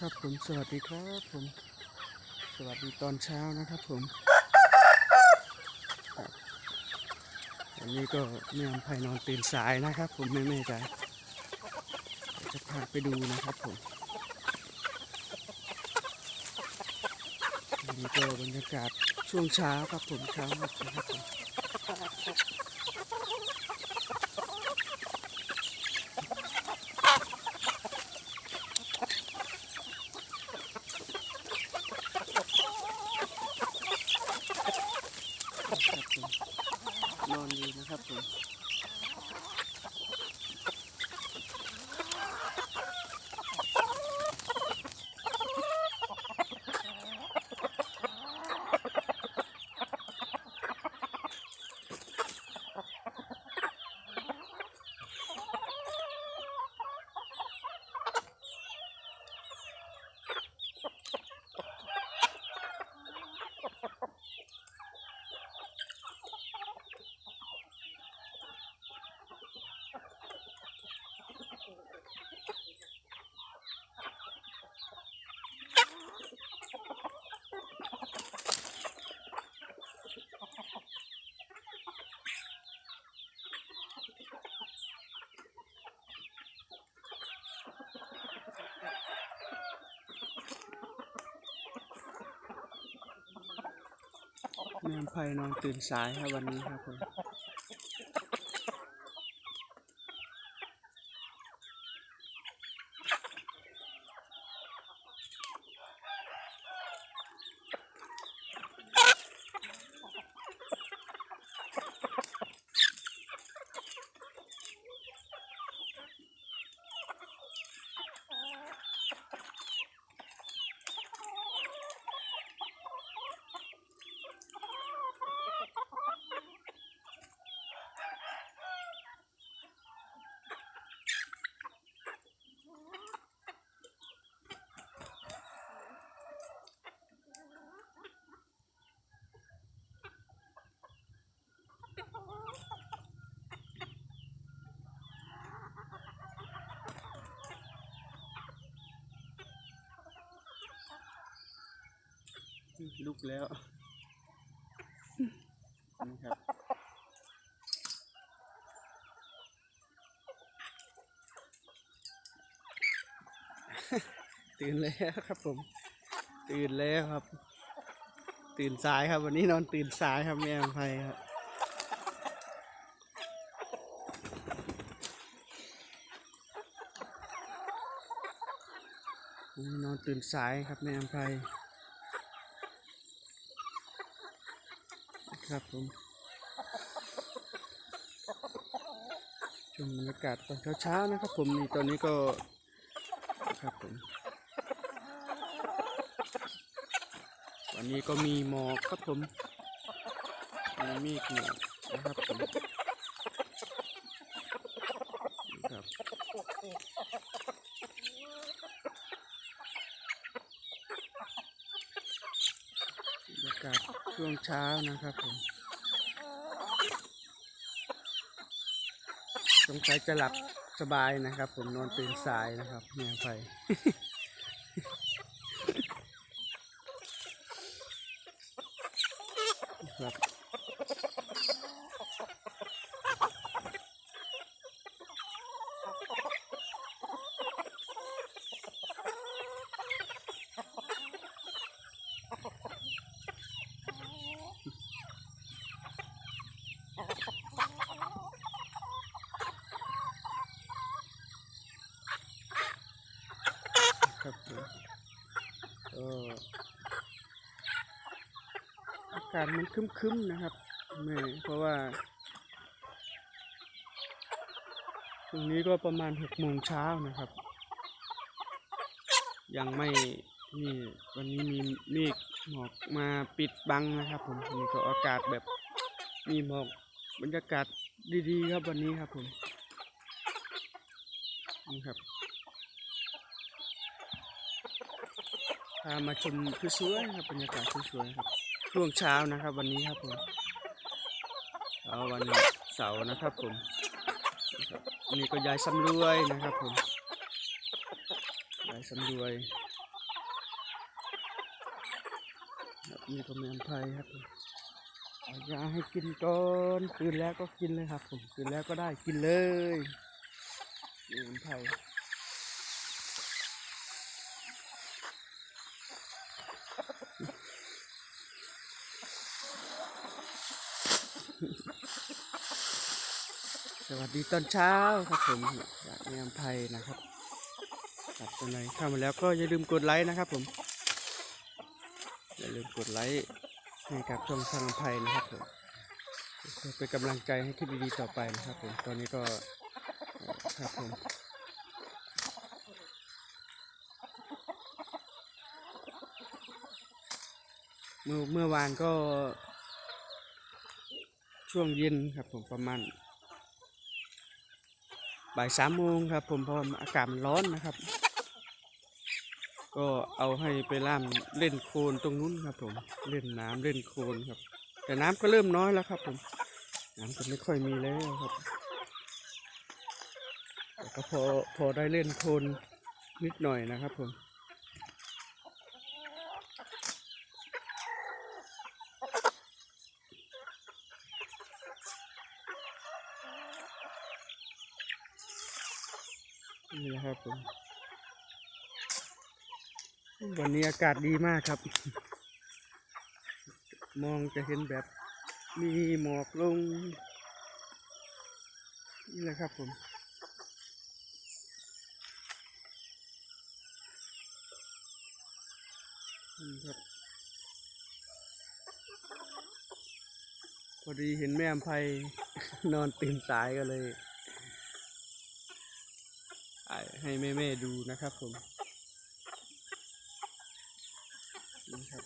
ครับผมสวัสดีครับผม สวัสดีตอนเช้านะครับผมวันนี้ก็แม่อภัยนอนตื่นสายนะครับ ผมไม่แม่ใจจะพาไปดูนะครับผมนนี้ก็บรรยากาศช่วงเช้าครับผมเช้ามืดนะครับผม แม่ไพนอนตื่นสายครับวันนี้ครับผม ลุกแล้วนะครับตื่นแล้วครับผม ตื่นแล้วครับ ตื่นสายครับ วันนี้นอนตื่นสายครับแม่อภัยครับนนี้นอนตื่นสายครับแม่อภัย ครับผมชมบรรยากาศตอนเช้าๆนะครับ ผมนี่ตอนนี้ก็ครับผมวันนี้ก็มีหมอกครับผมมีเมฆหมอกนะครับผมนี่ครับบรรยากาศ ช่วงเช้านะครับผมสงสัยจะหลับสบายนะครับ ผมนอนตื่นสายนะครับแม่ไฟครับผมก็อากาศมันคึ้มๆนะครับแม่เพราะว่าช่วงนี้ก็ประมาณหกโมงเช้านะครับ ยังไม่นี่วันนี้มีเมฆหมอกมาปิดบังนะครับ ผมนี่ก็อากาศแบบมีหมอกบรรยากาศดีๆ ครับวันนี้ครับผมนี่ครับพามาชมสวยๆครับบรรยากาศสวยๆครับ ช่วงเช้านะครับ วันนี้ครับผมเอาวันเสาร์นะครับผมนี่ก็ยายสำรวยนะครับผมยายสำรวยนี่ก็แมนไทยครับอายาให้กินก่อนคืนแล้วก็กินเลยครับผมคืนแล้วก็ได้กินเลยนี่แมนไทย สวัสดีตอนเช้าครับผมจากแม่อภัยนะครับครับตอนไหนเข้ามาแล้วก็อย่าลืมกดไลค์นะครับผมอย่าลืมกดไลค์ให้กับช่องทางอภัยนะครับผมเพื่อเป็นกำลังใจให้คลิปดีๆต่อไปนะครับผมตอนนี้ก็ครับผมเมื่อเมื่อวานก็ ช่วงเย็นครับผมประมาณบ่ายสามโมงครับ ผมเพราะอากาศมันร้อนนะครับ ก็เอาให้ไปล่ามเล่นโคลนตรงนู้นครับ ผมเล่นน้ำเล่นโคลนครับ แต่น้ำก็เริ่มน้อยแล้วครับ ผมน้ำก็ไม่ค่อยมีแล้วครับก็พอพอได้เล่นโคลนนิดหน่อยนะครับผม นี่นะครับผม วันนี้อากาศดีมากครับ มองจะเห็นแบบมีหมอกลง นี่แหละครับผมนี่ครับพอดีเห็นแม่อภัยนอนตื่นสายก็เลยายให้แม่ๆดูนะครับผมนี่ครับ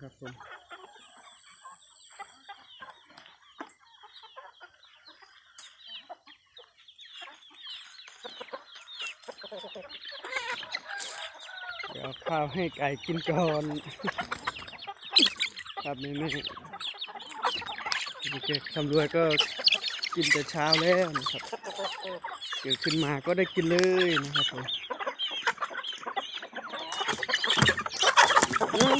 ครับผม เดี๋ยวเอาข้าวให้ไก่กินก่อน ครับแม่แม่เด็กๆสำรวยก็กินแต่เช้าแล้วนะครับเกิดขึ้นมาก็ได้กินเลยนะครับผมอืม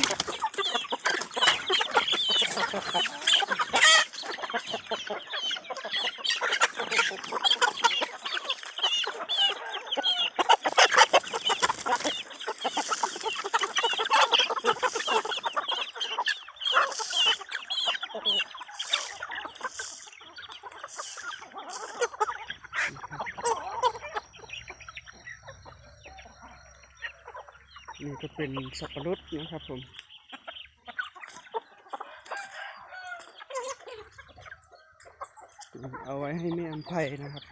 นี่ก็เป็นสับปะรดนะครับผมเอาไว้ให้แม่อัมภัยนะครับ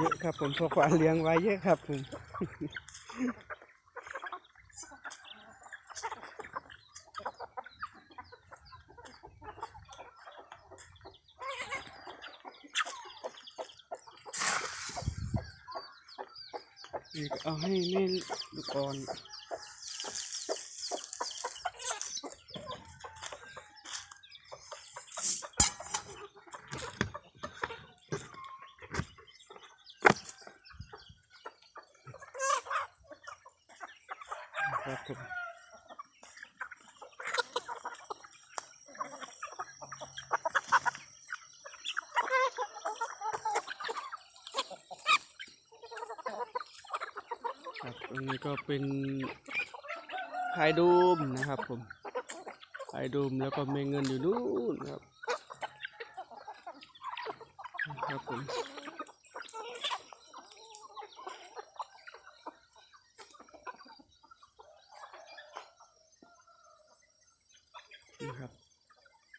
เยอะครับผมพอควานเลี้ยงไว้เยอะครับผมเอาให้แม่ลูกอ่อน ครับผมครับตรงนี้ก็เป็นพายดูมนะครับผมพายดูมแล้วก็เมเงินอยู่นู่นครับ ครับผม นี่ครับ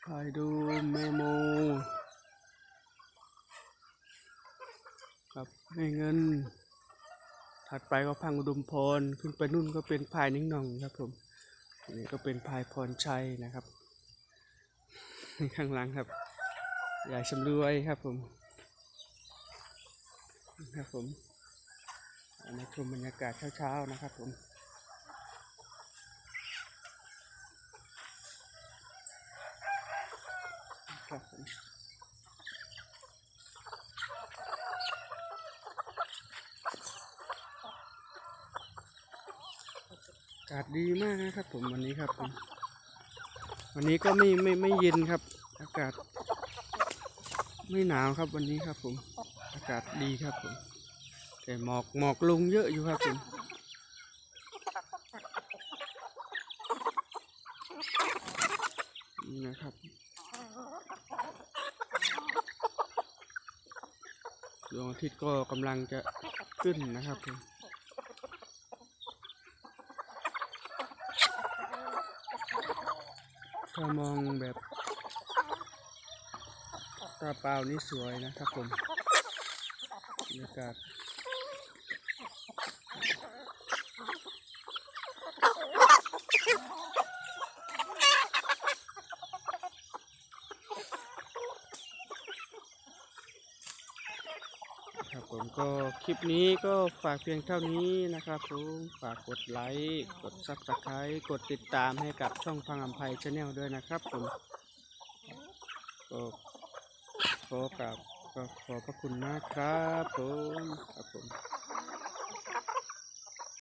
คอยดูเมโมครับ ให้เงิน ถัดไปก็พังอุดมพร ขึ้นไปนู่นก็เป็นพายนิ่งนองครับผมนนี้ก็เป็นพายพรชัยนะครับ ข้างหลังครับยายชำรวยครับผมครับผมอันนี้ชมบรรยากาศเช้าๆนะครับผมครับผมากาศดีมากนะครับ ผมวันนี้ครับผมวันนี้ก็ไม่ไม่ไม่เย็นครับ อากาศ ไม่หนาวครับวันนี้ครับ ผม อากาศดีครับผมแต่หมอกหมอกลงเยอะอยู่ครับผมนี่นะครับดวงอาทิตย์ก็กำลังจะขึ้นนะครับผม ถ้ามองแบบตาเปล่านี่สวยนะครับผมบรรยากาศ ครับผมก็คลิปนี้ก็ฝากเพียงเท่านี้นะครับผมฝากกดไลค์กดซับสไครต์กดติดตามให้กับช่องพังอัมภัยชาแนลด้วยนะครับผมก็ขอกับก็ขอบพระคุณมากครับผมครับผม